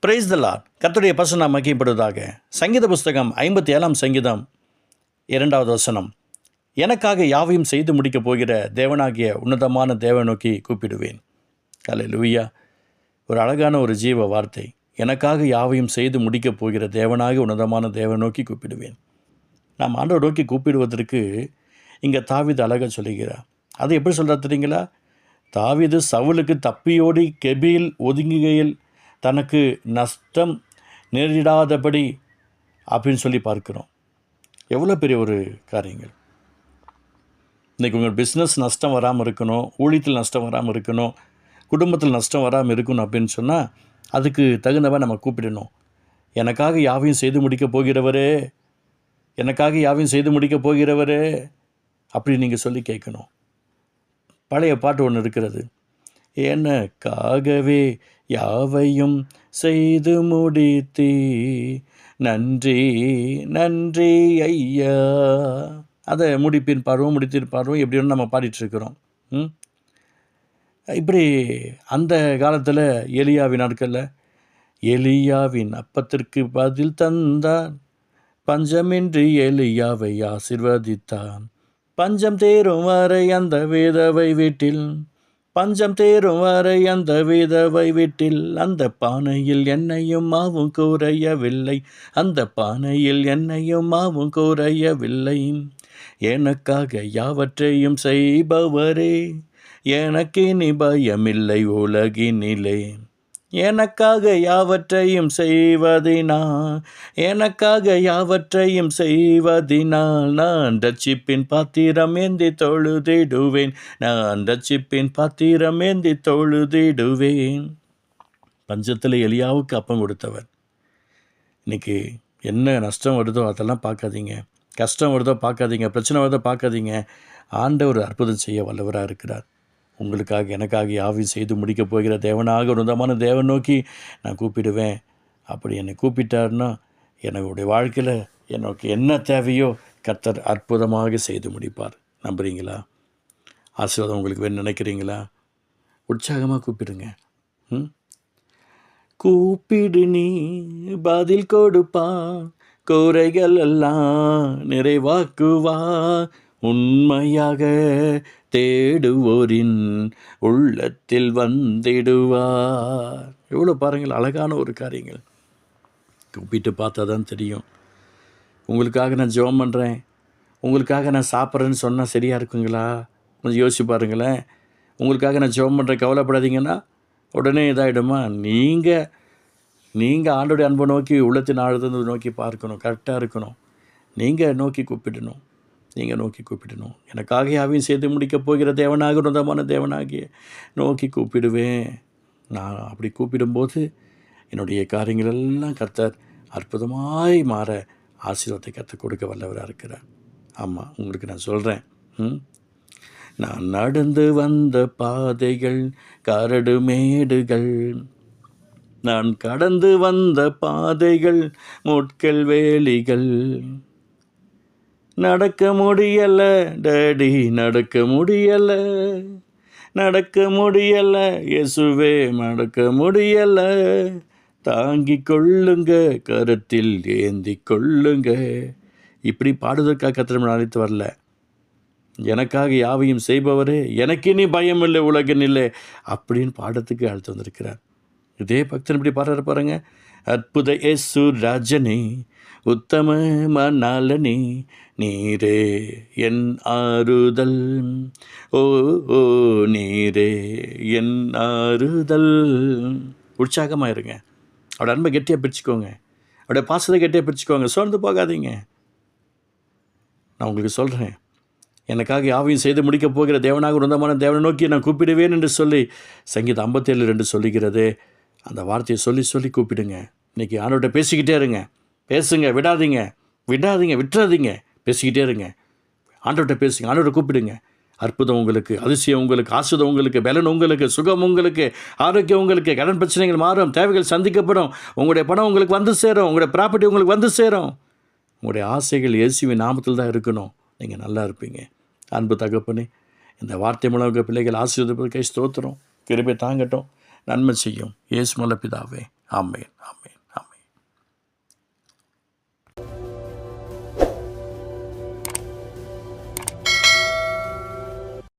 Price தலா கத்துடைய பசு நாம் மகிப்படுவதாக சங்கீத புஸ்தகம் ஐம்பத்தி ஏழாம் சங்கீதம் இரண்டாவது வசனம். எனக்காக யாவையும் செய்து முடிக்கப் போகிற தேவனாகிய உன்னதமான தேவை நோக்கி கூப்பிடுவேன். கலை லூயா ஒரு அழகான ஒரு ஜீவ வார்த்தை. எனக்காக யாவையும் செய்து முடிக்கப் போகிற தேவனாக உன்னதமான தேவை நோக்கி கூப்பிடுவேன். நாம் ஆண்டவர் நோக்கி கூப்பிடுவதற்கு இங்கே தாவிது அழகாக சொல்லுகிறார். அது எப்படி சொல்கிறார் தெரியுங்களா? தாவிது சவுலுக்கு தப்பியோடி கெபியில் ஒதுங்குகையில் தனக்கு நஷ்டம் நேரிடாதபடி அப்படின்னு சொல்லி பார்க்கிறோம். எவ்வளோ பெரிய ஒரு காரியங்கள். இன்றைக்கி உங்கள் பிஸ்னஸ் நஷ்டம் வராமல் இருக்கணும் ஊழியத்தில் நஷ்டம் வராமல் இருக்கணும் குடும்பத்தில் நஷ்டம் வராமல் இருக்கணும் அப்படின்னு சொன்னால் அதுக்கு தகுந்தவா நம்ம கூப்பிடணும். எனக்காக யாவையும் செய்து முடிக்கப் போகிறவரே எனக்காக யாவையும் செய்து முடிக்கப் போகிறவரே அப்படி நீங்கள் சொல்லி கேட்கணும். பழைய பாட்டு ஒன்று இருக்கிறது. எனக்காகவே யாவையும் செய்து முடித்தீ நன்றி நன்றி ஐயா. அதை முடிப்பின் பார்வோம் முடித்தின் பார்வோம் எப்படி நம்ம பாடிட்டுருக்குறோம். ம்? இப்படி அந்த காலத்தில் எலியாவின் நாட்களில் எலியாவின் அப்பத்திற்கு பதில் தந்தான். பஞ்சமின்றி எலியாவை ஆசிர்வதித்தான். பஞ்சம் தேரும் வரை அந்த வேதவை வீட்டில் பஞ்சம் தேரும் வரை அந்த விதவை வீட்டில் அந்த பானையில் எண்ணெயும் மாவும் குறையவில்லை அந்த பானையில் எண்ணெயும் மாவும் குறையவில்லை எனக்காக யாவற்றையும் செய்பவரே எனக்கு நீ பயமில்லை உலகினிலே. எனக்காக யாவற்றையும் செய்வதினால் எனக்காக யாவற்றையும் செய்வதினால் நான் ரட்சிப்பின் பாத்திரம் ஏந்தி தொழுதிடுவேன். நான் ரட்சிப்பின் பாத்திரம் ஏந்தி தொழுதிடுவேன். பஞ்சத்தில் எலியாவுக்கு அப்பம் கொடுத்தவர். இன்னைக்கு என்ன நஷ்டம் வருதோ அதெல்லாம் பார்க்காதீங்க. கஷ்டம் வருதோ பார்க்காதீங்க. பிரச்சனை வருதோ பார்க்காதீங்க. ஆண்டவர் அற்புதம் செய்ய வல்லவராக இருக்கிறார். உங்களுக்காக எனக்காக யாவையும் செய்து முடிக்கப் போகிற தேவனாக உன்னதமான தேவன் நோக்கி நான் கூப்பிடுவேன். அப்படி என்னை கூப்பிட்டாருன்னா என்னுடைய வாழ்க்கையில் எனக்கு என்ன தேவையோ கர்த்தர் அற்புதமாக செய்து முடிப்பார். நம்புகிறீங்களா ஆசீர்வாதம் உங்களுக்கு வேணும் நினைக்கிறீங்களா? உற்சாகமாக கூப்பிடுங்க. ம்? கூப்பிடு நீ பதில் கொடுப்பா குறைகள் எல்லாம் நிறைவாக்குவா உண்மையாக தேடுவோரின் உள்ளத்தில் வந்திடுவார். எவ்வளோ பாருங்கள் அழகான ஒரு காரியங்கள். கூப்பிட்டு பார்த்தா தான் தெரியும். உங்களுக்காக நான் ஜெபம் பண்ணுறேன் உங்களுக்காக நான் சாப்பிட்றேன்னு சொன்னால் சரியாக இருக்குங்களா? கொஞ்சம் யோசிச்சு பாருங்களேன். உங்களுக்காக நான் ஜோம் பண்ணுறேன் கவலைப்படாதீங்கன்னா உடனே இதாகிடுமா நீங்கள் நீங்கள் ஆண்டோடைய அன்பை நோக்கி உள்ளத்தின் ஆழ்ந்து நோக்கி பார்க்கணும் கரெக்டாக இருக்கணும். நீங்கள் நோக்கி கூப்பிடணும். நீங்கள் நோக்கி கூப்பிடணும். எனக்காக யாவையும் செய்து முடிக்கப் போகிற தேவனாக உன்னதமான தேவனாகிய நோக்கி கூப்பிடுவேன். நான் அப்படி கூப்பிடும்போது என்னுடைய காரியங்கள் எல்லாம் கர்த்தர் அற்புதமாய் மாற ஆசீர்வாதத்தை கற்றுக் கொடுக்க வல்லவராக இருக்கிறார். ஆமாம் உங்களுக்கு நான் சொல்கிறேன் ம்? நான் நடந்து வந்த பாதைகள் கரடு மேடுகள் நான் கடந்து வந்த பாதைகள் முட்கள் வேலிகள் நடக்க முடியலை டேடி நடக்க முடியலை. நடக்க முடியலை இயேசுவே நடக்க முடியலை. தாங்கி கொள்ளுங்க கருத்தில் ஏந்தி கொள்ளுங்க. இப்படி பாடுவதற்காக கத்திரம் அழைத்து வரல. எனக்காக யாவையும் செய்பவரே எனக்கு இனி பயம் இல்லை உலகன் இல்லை அப்படின்னு பாடத்துக்கு அழைத்து வந்திருக்கிறார். இதே பக்தன் இப்படி பாடுற பாருங்கள் அற்புத இயேசு ராஜனே உத்தம மணாலனே நீரே என் ஆறுதல். ஓ ஓ நீரே என் ஆறுதல். உற்சாகமாக இருங்க அவட அன்பை கெட்டியாக பிரிச்சுக்கோங்க. அவட பாசத்தை கெட்டியாக பிரிச்சுக்கோங்க. சோர்ந்து போகாதீங்க. நான் உங்களுக்கு சொல்கிறேன் எனக்காக யாவையும் செய்து முடிக்கப் போகிற தேவனாக உருந்தமான தேவனை நோக்கி நான் கூப்பிடுவேன் என்று சொல்லி சங்கீதம் ஐம்பத்தேழு ரெண்டு சொல்லுகிறது. அந்த வார்த்தையை சொல்லி சொல்லி கூப்பிடுங்க. இன்றைக்கி ஆண்டோட்ட பேசிக்கிட்டே இருங்க. பேசுங்க விடாதீங்க. விடாதீங்க விட்டுறாதீங்க. பேசிக்கிட்டே இருங்க. ஆண்டோட்ட பேசுங்க. ஆண்டோட்ட கூப்பிடுங்க. அற்புதம் உங்களுக்கு அதிசயம் உங்களுக்கு ஆசுதம் உங்களுக்கு பலன் உங்களுக்கு சுகம் உங்களுக்கு ஆரோக்கியம் உங்களுக்கு கடன் பிரச்சனைகள் மாறும் தேவைகள் சந்திக்கப்படும். உங்களுடைய பணம் உங்களுக்கு வந்து சேரும். உங்களுடைய ப்ராப்பர்ட்டி உங்களுக்கு வந்து சேரும். உங்களுடைய ஆசைகள் இயேசுவின் நாமத்தில் தான் இருக்கணும். நீங்கள் நல்லா இருப்பீங்க. அன்பு தகப்பனே இந்த வார்த்தை மூலம் பிள்ளைகள் ஆசீர்வதிப்பதற்கை ஸ்தோத்திரம். கிருபை தாங்கட்டும். நன்மை செய்யும். இயேசு மல்ல பிதாவே. ஆமேன். ஆமேன்.